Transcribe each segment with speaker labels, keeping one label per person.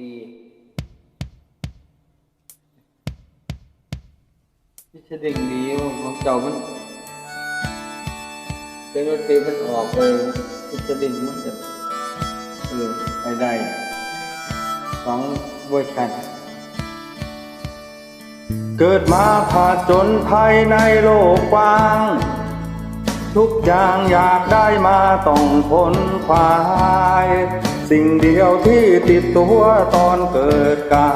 Speaker 1: ดีที่จะดึงดีของเจ้ามันเป็นดนตรีมันออกเลยที่จะดึงมันจะเออไปได้สองเวอร์ชัน
Speaker 2: เกิดมาผ่าจนภายในโลกกว้าง ทุกอย่างอยากได้มาต้องพ้นควาย สิ่งเดียวที่ติดตัวตอนเกิดกา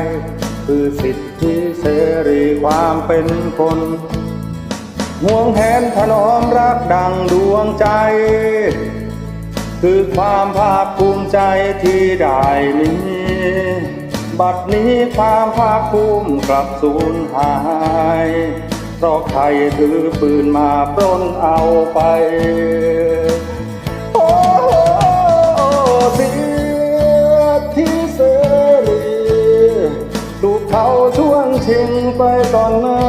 Speaker 2: ย คือสิทธิเสรีความเป็นคนห่วงแหนถนอมรักดังดวงใจ คือความภาคภูมิใจที่ได้มีบัดนี้ความภาคภูมิกลับสูญหาย เพราะใครถือปืนมาปล้นเอาไป โอ้เสียที่เสรีถูกเขาช่วงชิงไปตอนหน้า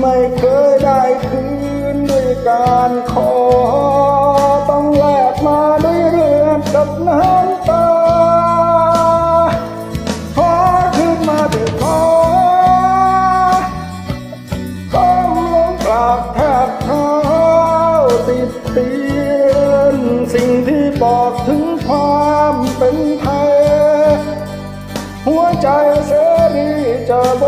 Speaker 2: ไม่เคยได้คืนด้วยการขอ ความเป็นไทย หัวใจเสรีจะโบ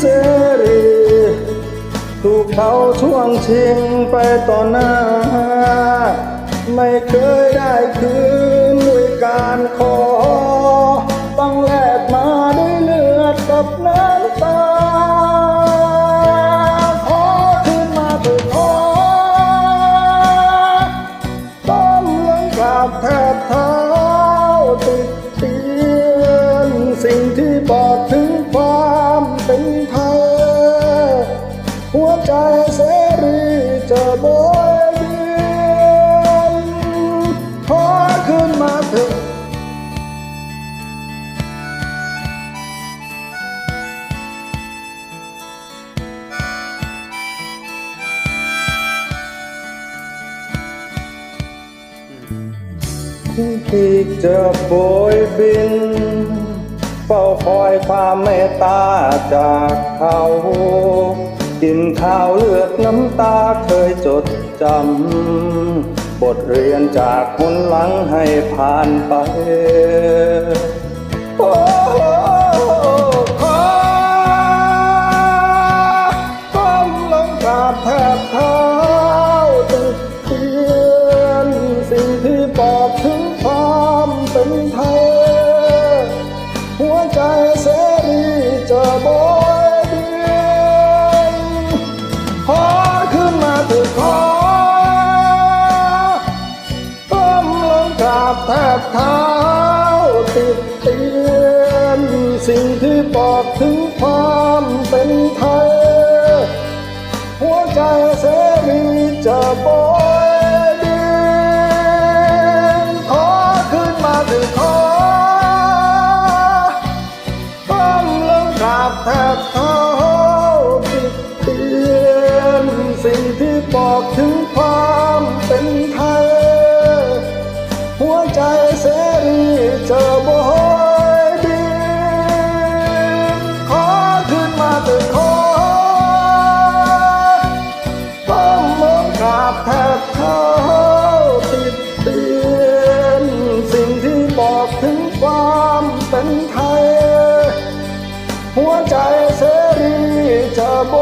Speaker 2: เสรีถูกเขาช่วงชิงไปต่อหน้า ไม่เคยได้คืนด้วยการขอ ที่จะโบยบินเฝ้าคอยความเมตตาจากเขากินข้าวเลือดน้ำตาเคยจดจำ บทเรียนจากคนหลังให้ผ่านไป โอ้ จะโบยบินขอขึ้นมาถิดขอก้มลงกราบแทบเท้าติดเตียนสิ่งที่บอกถึงความเป็นไทย หัวใจเสรีจะ บอกถึงความเป็นไทย หัวใจเสรีจะโบ